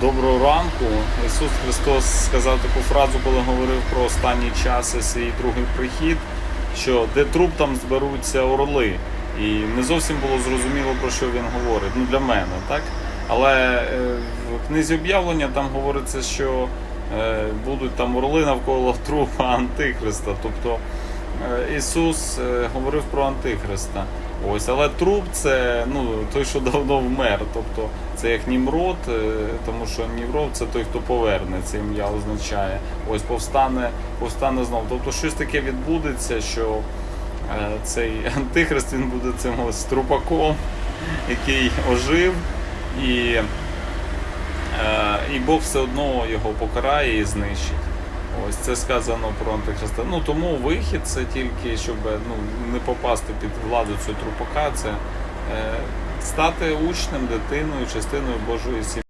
Доброго ранку. Ісус Христос сказав таку фразу, коли говорив про останні часи свій другий прихід, що де труп там зберуться орли. І не зовсім було зрозуміло, про що він говорить. Ну для мене, так? Але е, в книзі об'явлення там говориться, що е, будуть там орли навколо трупа Антихриста. Тобто Ісус е, говорив про Антихриста. Ось, але труп це ну, той, що давно вмер. Тобто це як Німрод, е, тому що Німрод це той, хто поверне, це ім'я означає. Ось повстане, повстане знов. Тобто щось таке відбудеться, що е, цей антихрист він буде цим ось трупаком, який ожив, і, е, і Бог все одно його покарає і знищить. Це сказано про антихриста. Ну тому вихід це тільки щоб ну, не попасти під владу цього трупака, це е, стати учнем, дитиною, частиною Божої сім'ї.